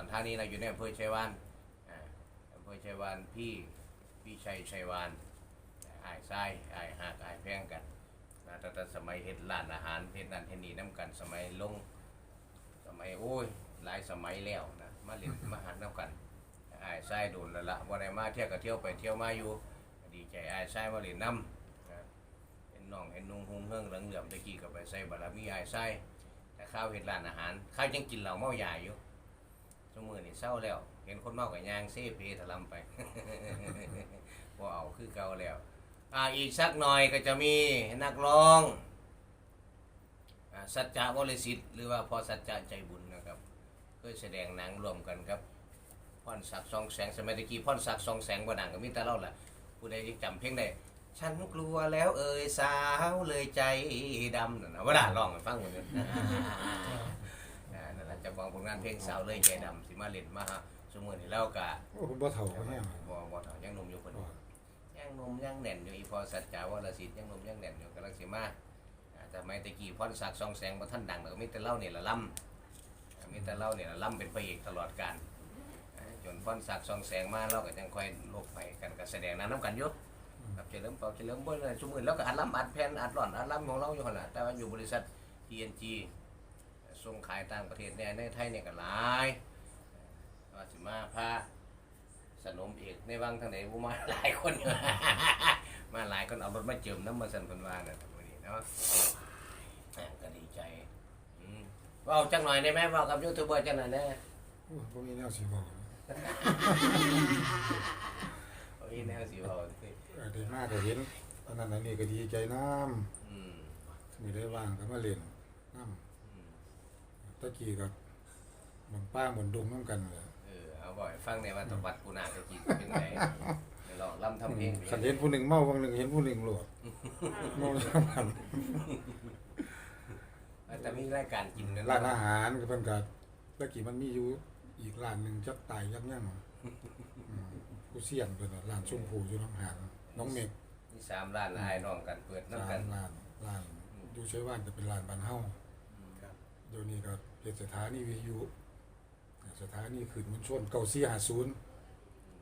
รธานีเราอยู่ในอำเภอชัยวานอ่าอำเภอชัยวานพี่พี่ชัยชัยวานอายซ้ายอายหักอายแพงกันนะตั้งแต่สมัยเฮ็ดร้านอาหารเฮ็ดนั่นเฮ็ดนี่น้ำกันสมัยลงสมัยโอ้ยหลายสมัยแล้วนะมาเล่นมาหัดน้ำกันอายซ้ายโดนแล้วละวันไหนมาเที่ยวก็เที่ยวไปเที่ยวมาอยู่ก็ดีใจอายซ้ายมาเล่นน้ำนะเห็นน้องเห็นนุ่งหุงเฮืองเหลืองเหลื่อมตะกี้ก็ไปใส่บารมีอายซ้ายแต่ข้าวเห็ดร้านอาหารข้าวยังกินเหล้าเมาใหญ่อยู่ ชั่วมือนี่เศร้าแล้ว เห็นคนเมากับยางเซ่เพทะลำไปพอเอาคือเก่าแล้วอ่าอีกสักหน่อยก็จะมีนักร้องสัจจะวรสิทธิ์หรือว่าพอสัจจะใจบุญนะครับเคยแสดงหนังรวมกันครับพรศักดิ์สองแสงสมัยตะกี้พรศักดิ์สองแสงบ่ดังก็มีแต่เราแหละผู้ใดยังจำเพลงได้ฉันกลัวแล้วเอ่ยสาวเลยใจดำนั่นนะว่าด่าร้องฟังหมดเลยอ่านั่น จะฟังผลงานเพลงสาวเลยใจดำสิมาเล่นมาฮะสมมือนี่เรากะโอ้ผมบ่เฒ่าแห้งบ่บ่เฒ่ายังหนุ่มอยู่คนยังหนุ่มยังแน่นอยู่อีพอสัจจาวรสิทธิ์ยังหนุ่มยังแน่นอยู่กำลังสิมาอ่าแต่ไม่ตะกี้พรศักดิ์สองแสงบ่ท่านดังแล้วก็มีแต่เล่าเนี่ยละล่ำอ่ามีแต่เล่าเนี่ยละล่ำเป็นพระเอกตลอดกาลอ่าจนพรศักดิ์สองแสงมาเราก็ยังค่อยลบไปกันก็แสดงหนั้นน้ำกันอยู่ครับเฉลิมเป่าเฉลิมบ่เลยชุมือแล้วก็อัดล้ำอัดแผ่นอัดหล่อนอัดล้ำของเราอยู่หั่นล่ะแต่ว่าอยู่บริษัท TNG ส่งขายต่างประเทศแน่ในไทยเนี่ยก็หลายว่าสิมาพาสนมเอกในวังทางไหนบ่มาหลายคนอยู่มาหลายคนเอารถมาเจิมน้ำมาสันเพิ่นว่าน่ะวันนี้เนาะอ่าก็ดีใจอืมเว้าจังหน่อยได้ไหมเว้ากับยูทูบเบอร์จังหน่อยแน่โอ้บ่มีแนวสิบอกโอ้ยแนวสิเว้าสิเออได้มาก็เห็นอันนั้นอันนี้ก็ดีใจน้อืมำมีได้ว่างก็มาเล่นน้อืมำ ตะกี้ก็เหมือนป้าเหมือนดงน้ำกันเลยเออเอาบ่อยฟังในว่าตะวัดกูนาตะกี้เป็นไงเดี๋ยวลองลำทำเพลงไปคันเห็นผู้หนึ่งเมาบางหนึ่งเห็นผู้หนึ่งโหลดเมาน้ำกันแต่มีรายการกินนั่นร้านอาหารก็เพิ่นก็ตะกี้มันมีอยู่อีกร้านหนึงจักตายยักยั่งอืมผู้เสี่ยงเพิ่นน่ะร้านชมพูอยู่น้องหานน้องเมฆมีสามร้านอายน้องกันเปิดสาน้ำกันมร้านร้านอยู่ใช้ว่านจะเป็นร้านบ้านเฮาครับเดี๋ยวนี้ก็ เป็นสถานีวิทยุสถานีขึ้นมันชนเก่าสี่ห้าศูนย์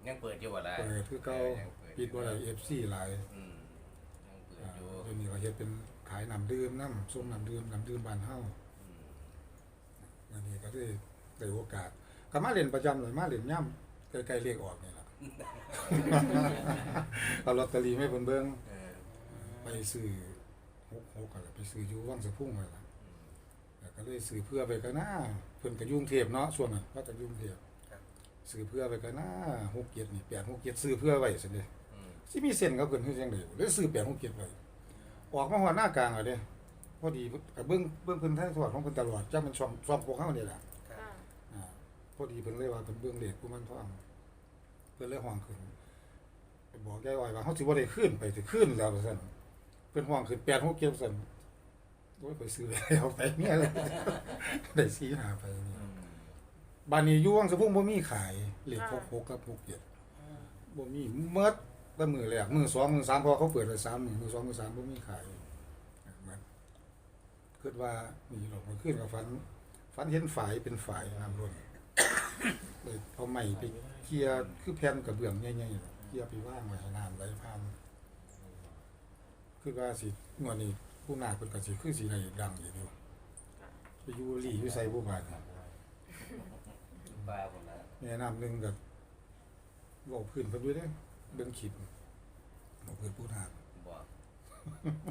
ยังเปิดอยู่บ่ล่ะเปิดคือเก่ายังเปิดปิดบ่ได้เอฟซีหลายอืมยังเปิดอ่าอยู่เดี๋ยวนี้ก็เฮ็ดเป็นขายน้ำดื่มน้ำส้มน้ำดื่มน้ำดื่มบ้านเฮาอืมอันนี้ก็ได้ได้โอกาสก็มาเล่นประจำเลยมาเล่นย่ำใกล้ๆเลขออกนี่ล่ะเอาลอตเตอรี่ไม่เพิ่นเบิ่งเออไปซื้อ6 6กันล่ะไปซื้ออยู่วังสะพุ่งนั่นล่ะอืมแล้ว ก็เลยซื้อเพื่อไปกันหน้าเพิ่นก็อยุ่กรุงเทพเนาะช่วงนั้นว่าก็อยุ่กรุงเทพครับ ซื้อเพื่อไปกันหน้าหกเจ็ดนี่แปดหกเจ็ดซื้อเพื่อไว้ซั่นเด้อืมสิมีเส้นกับเพิ่นคือจังได๋เลยซื้อแปดหกเจ็ดไว้ออกมาหัวหน้ากลางอะเด้พอดีก็เบิ่งเบิ่งเพิ่นถ่ายทอดของเพิ่นตลอดจักมันช่องช่องพวกเฮานี่ล่ะค่ะ อ่าพอดีเพิ่นเลยว่าเพิ่นเบิ่งเลขผู้มันทองเพิ่นเลยฮ้องขึ้นไปบอกยายอ้อยว่าเฮาสิบ่ได้ขึ้นไปสิขึ้นแล้วว่าซั่นเพิ่นฮ้องขึ้นแปดหกเจ็ดซั่น โอ้ยไปซื้อแล้วไปเนี่ยเลยได้สีหาไปเนี่ยอืมบ้านนี้อยู่วังสะพุ่งบ่มีขายเลขหกหกกับหกเจ็ดบ่มีเมดแต่มือแรกมือสองมือสามพอเขาเปิดไปสามมือมือสองมือสามบ่มีขายมันคิดว่านี่หรอกมันขึ้นกับฟันฟันเห็นฝายเป็นฝายน้ำล้นเลยเอาไม้ไปเคลียร์คือแผ่นกระเบื้องใหญ่ๆน่ะเคลียร์ไปว่างไว้ให้น้ำไหลผ่านคือว่าสิงวดนี้ ผู้นาคเพิ่นก็สิคือสิได้ดังอยู่เดียวไปอยู่หลีอยู่ไสบ่บาดน่ะบ้าคนละแนะนำหนึ่งกับบอกพื้นเพิ่นด้วยเด้อเบิ่งคลิปบอกพื้นผู้ทางบอก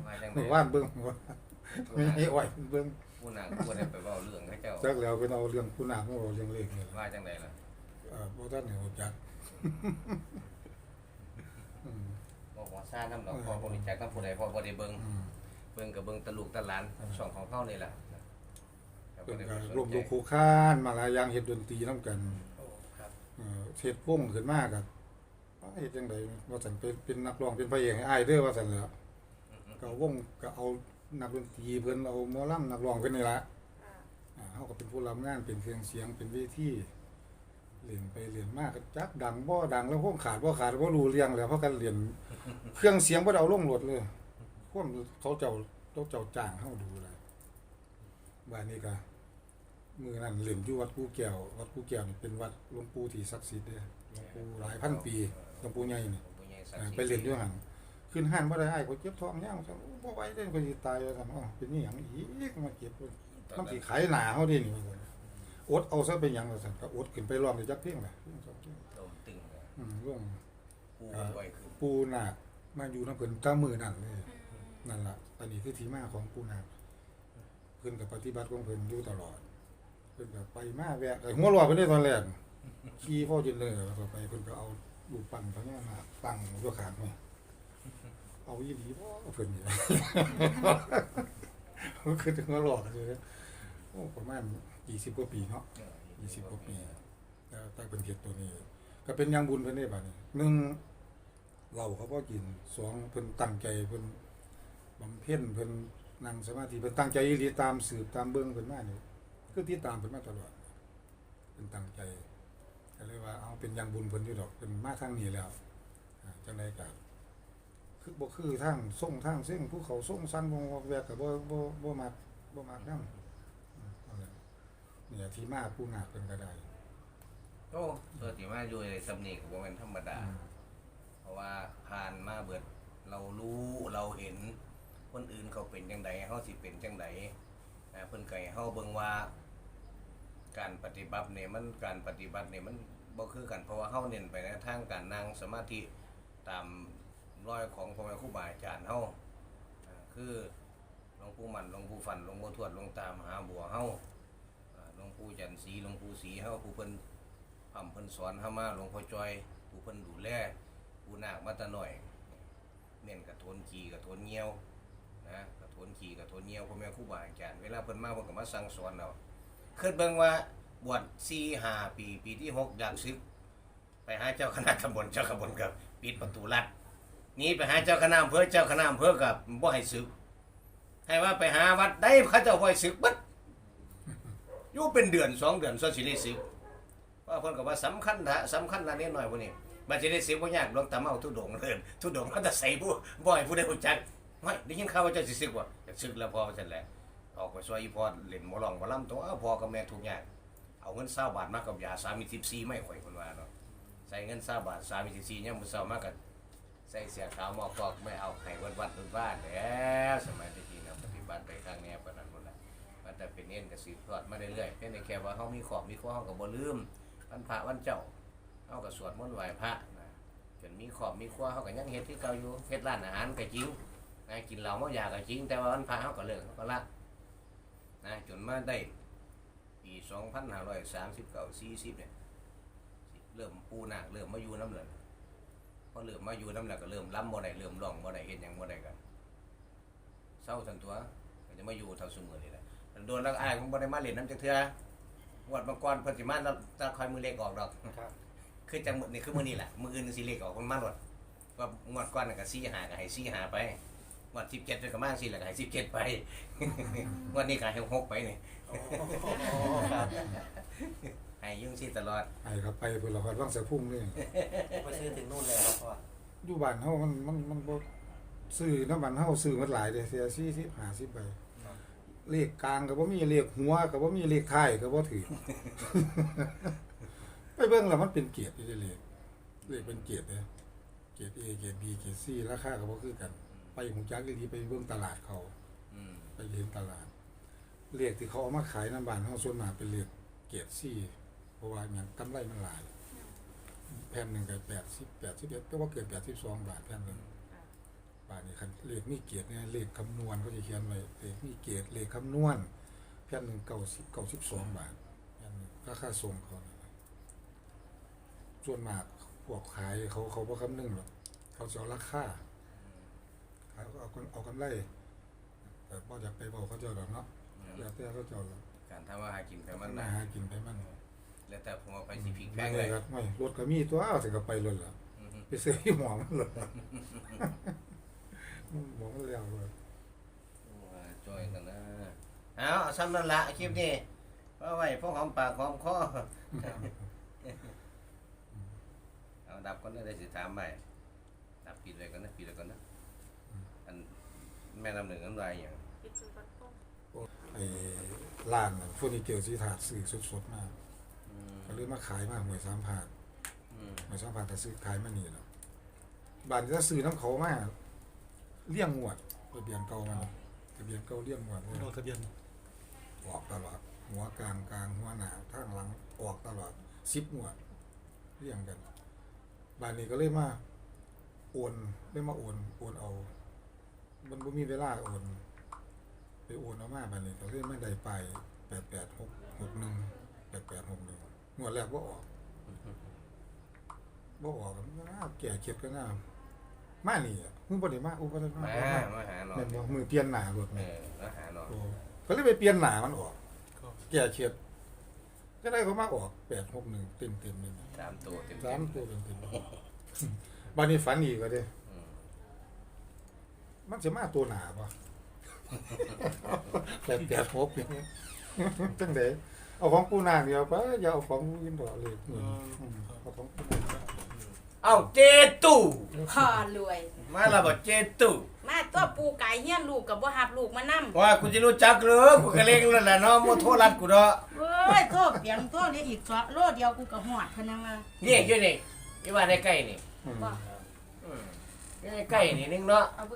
มาจังเมื่อวานเบิ่งว่าไม่ให้อ้อยเบิ่งผู้นางผู้ได้ไปเว้าเรื่องให้เจ้าจักแล้วเพิ่นเอาเรื่องผู้นางมาเอาเรื่องเลขนี่ล่ะว่าจังไดล่ะเอ่อบ่ทันได้รู้จักอืมบอกว่าซ่าน้ำดอกพอบ่รู้จักกับผู้ใดพอบ่ได้เบิ่งอืม เบิ่งก็เบิ่งตะลูกตะหลานช่องของเฮานี่แหละครับเพิ่นบ่ก็ได้ไปสนใจรวมตัวคู่ค้านมาหลายอย่างเฮ็ดดนตรีนํกันโอ้ครับ เอ่อเฮ็ดวงขึ้นมาก็ว่าเฮ็ดจังไดว่าซั่นเป็นเป็นนักร้องเป็นพระเอกให้อ้ายเด้อว่าซั่นแหล้วอืมก็วงก็เอานักดนตรีเพิ่นเอาหมอลำนักร้องเพิ่นนี่ล่ะ ค่ะอ่าเขาก็เป็นผู้รับงานเป็นเครื่องเสียงเป็นเวทีเรียนไปเรียนมากก็จักดังบ่ดังแล้วพวกขาดบ่ขาดบ่รู้เรื่องแล้วเพราะกันเรียน เครื่องเสียงบ่ได้เอาลงรถเลย พวกเขาเจ้าเขาเจ้าจ้างเฮาดูแลบ้านนี้ก็มือนั้นเล่นอยู่วัดกูแก้ววัดกูแก้วนี่เป็นวัดหลวงปู่ที่ศักดิ์สิทธิ์เด้อหลวงปู่หลายพันปีหลวงปู่ใหญ่นี่หลวงปู่ใหญ่ศักอ่าดิ์สิทธิ์ไปเล่นอยู่หั่นขึ้นห้านบ่ได้อ้ายก็เจ็บท้องย่างซั่นบ่ไหวเด้ก็สิตายว่าซั่นอ้อเป็นอีหยังอีกมาเจ็บเว้ยตอนมันนั้สินขายหน้าเฮาเด้นี่ว่าซั่นอดเอาซะเป็นหยังว่าซั่นก็อดขึ้นไปร้องได้จักเพลงล่ะเพลงสองเพลงโดมตึงเลยอืมร่วงปูไว้ขึ้นปูนาคมาอยู่นํเพิ่นตามือนั่นเลย นั่นล่ะอันนี้คือที่มาของปูนาคเพิ่นก็ปฏิบัติของเพิ่นอยู่ตลอด เพิ่นก็ไปมาแวะไอ้หัวรอเพิ่นได้ตอนแรกขี่พ่อจินเลยแล้วก็ไปเพิ่นก็เอาลูกปั้นพญานาตั้งอยู่ข้างไว้เอาอีหลีบ่เพิ่นนี่ก็คือหัวเรอกเลยโอ้ประมาณ20กว่าปีเนาะ20กว่าปีแต่แต่เพิ่นเฮ็ดตัวนี้ ก็เป็นยังบุญเพิ่นได้บัดนี้หนึ่งเราเขาพอกินสองเพิ่นตั้งใจเพิ่น บำเพ็ญเพิ่นนั่งสมาธิเพิ่นตั้งใจอีหลีตามสืบตามเบิ่งเพิ่นมานี่คือติดตามเพิ่นมาตลอดเพิ่นตั้งใจก็เลยว่าเอาเป็นอยังบุญเพิ่นอยู่ดอกเพิ่นมาทางนี้แล้วอ่าจังไดก็คือบ่คือทางส่งทางเส้นภูเขาส่งสั้นวงวอกแวกก็บ่บ่บ่มักบ่มักนำเนี่ยที่มาผู้นาคเพิ่นก็ได้โอ้ตัวที่มาอยู่ในสำเนียงบ่แม่นธรรมดา เพราะว่าผ่านมาเบิด เรารู้เราเห็น คนอื่นเขาเป็นจังไดเฮาสิเป็นจังไดนะเพิ่นไก็ให้เฮาเบิ่งว่า การปฏิบัติเนี่ยมันการปฏิบัติเนี่ยมันบ่คือกันเพราะว่าเฮาเน้นไปในทางการนั่งสมาธิตามรอยของพ่อแม่ครูบาอาจารย์เฮาอ่าคือหลวงปู่มันหลวงปู่ฟันหลวงปู่ทวดหลวงตามหาบัวเฮาอ่าหลวงปู่จันทร์ศรีหลวงปู่ศรีเฮาผู้เพิ่นพร่ำเพิ่นสอนเฮามาหลวงพ่อจอยผู้เพิ่นดูแลผู้นาคมาตะหน่อยเน้นกระโทนขี่กระโทนเงี้ยว นะกระโทนขี่กระโทนเงี้ยวพ่อแม่ครูบาอาจารย์เวลาเพิ่นมาเพิ่นก็มาสั่งสอนเราคิดเบิ่งว่าบวชสี่ห้าปีปีที่หกอยากซึกไปหาเจ้าคณะตำบลเจ้าขบวนกับปิดประตูลัดนี้ไปหาเจ้าคณะอำเภอเจ้าคณะอำเภอกับบ่ให้ซึกให้ว่าไปหาวัดได้เขาเจ้าบ่ให้ซึกบัดอยู่เป็นเดือนสองเดือนซะสิได้ซึกว่าเพิ่นก็ว่าสำคัญนะสำคัญนะนิดหน่อยพวกนี้มันจะได้ซึกบ่ยากหลวงตาเอาทุดงเอิ้นทุดงมันจะใส่ผู้บ่ให้ผู้ใดรู้จัก ไม่ได้ยินข่าวว่าเจ้าสิซึกบ่อยากซึกแล้วพอว่าซั่นแหละออกไปซอยอีพอเล่นหมอลองหมอลำตัวพ่อกับแม่ทุกอย่างเอาเงินเศร้าบาทมากับยาสามีสิบสี่ไม่ข่อยคนว่าเนาะใส่เงินเศร้าบาทสามีสิบสี่เนี่ยมันเศร้ามากกันใส่เสียขาวหมอกอกไม่เอาให้วัดวัดวัดบ้านแล้วสมัยที่นะปฏิบัติไปข้างแนวปานนั้นหมดละมันแต่เป็นเอ็นกับสืบทอดมาเรื่อยๆเพียงแต่แค่ว่าเขามีขอบมีข้อเขาก็บ่ลืมวันพระวันเจ้าเขาก็สวดมนต์ไหว้พระนะจนมีขอบมีข้อเขาก็ยังเฮ็ดที่เก่าอยู่เฮ็ดร้านอาหารก็จริง นะกินเหล้าเมายาก็จริง แต่ว่าวันพระเขาก็เลิกเขาก็ละนะจนมาได้ปีสองพันห้าร้อยสามสิบเก้าสี่สิบเนี่ยเริ่มปูหนักเริ่มมาอยู่น้ำเลยพอเริ่มมาอยู่น้ำแล้วก็เริ่มล้ำบ่ได้เริ่มร้องบ่ได้เห็นอย่างบ่ได้กันเศร้าทันตัวก็จะมาอยู่เท่าสมือนี่แหละโดนแล้วอ้ายผมบ่ได้มาเล่นน้ำจักเทื่องวดบางกรเพิ่นสิมาแล้วตาคอยมือเล็กออกดอกครับคือจังมื้อนี่คือมื้อนี้แหละมื้ออื่นสิเล็กออกมันมาหลดว่างวดก่อนน่ะก็4หาก็ให้4หาไป งวด17เป็นก็มาสิแล้วก็ให้17ไปงวดนี้ก็ให้6ไปนี่โอ้ครับให้ยุ่งสิตลอดไอ้ครับไปเพิ่นเราก็ว่างเสะพุ่งเลยไปซื้อถึงนู่นเลยครับพ่ออยู่บ้านเฮามันมันมันบ่ซื้อน้ำมันเฮาซื้อมันหลายเด้เสีย40 50ใบเลขกลางก็บ่มีเลขหัวก็บ่มีเลขท้ายก็บ่ถือไปเบิ่งแล้วมันเป็นเกียรติอยู่เด้เลขเลขเป็นเกียรติเด้เกียรติ A เกียรติ B เกียรติ C ราคาก็บ่คือกัน ไปหูจักอีหลีไปเบิ่งตลาดเขาอืมไปเห็นตลาดเลขที่เขาเอามาขายน้ำบ้านเฮาส่วนมากเป็นเลขเกียรติ C เพราะว่าหยังกำไรมันหลาย แผ่นหนึ่งก็แปดสิบแปดสิบเอ็ดแต่ว่าเกิดแปดสิบสองบาทแผ่นหนึ่งบาทนี่คันเลขมีเกียรติเนี่ยเลขคำนวณเขาจะเขียนไว้เลขมีเกียรติเลขคำนวณแผ่นหนึ่งเก้าสิบเก้าสิบสองบาทแผ่นหนึ่งราคาส่งเขานะส่วนมากพวกขายเขาเขาบ่คำนึงหรอกเขาจะเอาราคาขายเขาเอากันเอากำไรแต่บ่อยากไปบอกเขาเจ้าหรอกเนาะแล้วแต่เขาเจ้าหรอกการทำมาหากินแต่มันมานะหากินไปมันแล้วแต่ผมเอาไปสิพริกแพแพงงเลเลยยครับไม่รถก็มีตัวเอาถึงก็ไปรถแล้วอือฮึไปซื้อที่หมอมันเลยหมอมันแล้วเลยว่าจ้อยกันนะเอาเอาซ้ำนั่นละคลิปนี้เอาไว้พวกหอมปากหอมคอเอาดับก่อนนะได้สิถามใหม่ดับปิดเลยกันนะปิดเลยกันนะอัน แม่น้ำหนึ่งน้ำลายอย่างปิดจุดปัดป้องอไอ้ร้านน่ะเฟอร์นิเจอร์สีถาดซื้อสดๆมาอืมก็เลยมาขายมาหวยสามพาดอืมหวยสามพาดก็ซื้อขายมานี่แหล้วบ้านจะซื้อน้ำเขามาเลี้ยงงวดทะเบียนเก่ามันน่ะทะเบียนเก่าเลี้ยงงวดเลยลงทะเบียนออกตลอด หัวกลางกลางหัวหน้าทางหลังออกตลอดสิบงวดเลี้ยงกันบ้านนี้ก็เลยมาโอนเลยมาโอนโอนเอา มันบ่มีเวลาโอนไปโอนเอามาบ้านนี้ก็เลยไม่ได้ไปแปดแปดหกหกหนึ่งแปดแปดหกหนึ่งงวดแรกก็ออกบ่ออกมันน่าแก่เข็ดก็น่ามานี่อะมึงบ่ได้มาอุบ่ได้มามาบ่ได้มามาหาหน่อแม่ยนบ่มือเปลี่ยนหน้ารถเอแม่อมาหาหน่อยโอ้ก็เลยไปเปลี่ยนหน้ามันออกก็แก่เข็ดก็ได้เขามาออกแปดหกหนึ่งเต็มเต็มๆเลยนะ สามตัวเต็มสามตัวเต็มเต็มๆบ้านนี้ฝันอีกก็เด้อื มมันจะมาตัวหนาปะแปดแปดหกอย่างเงี้ยจังไดเอาของปูนางเดียวปะอย่าเอาของผู้อื่นดอกเลยอืมอืมเอาของปูนางเอ้าเจตู่พ่อรวย มาและบ่เจตู่มาตัวปูไก่เฮียนลูกกับบ่หับลูกมานํว่ากูจะรู้จักเหรือกูก็เล่งแล้วแหละเนาะโมโทรรัดกูเนาะเว้ยโตเปียงโตเดียวอีกสอโลเดียวกูก็ฮอดพะนังว่านี่อยู่นี่อยู่บ้านใกล้ๆนี่อืมบ่อืมอยู่ใกล้ๆนี่นึงเนาะเอาไป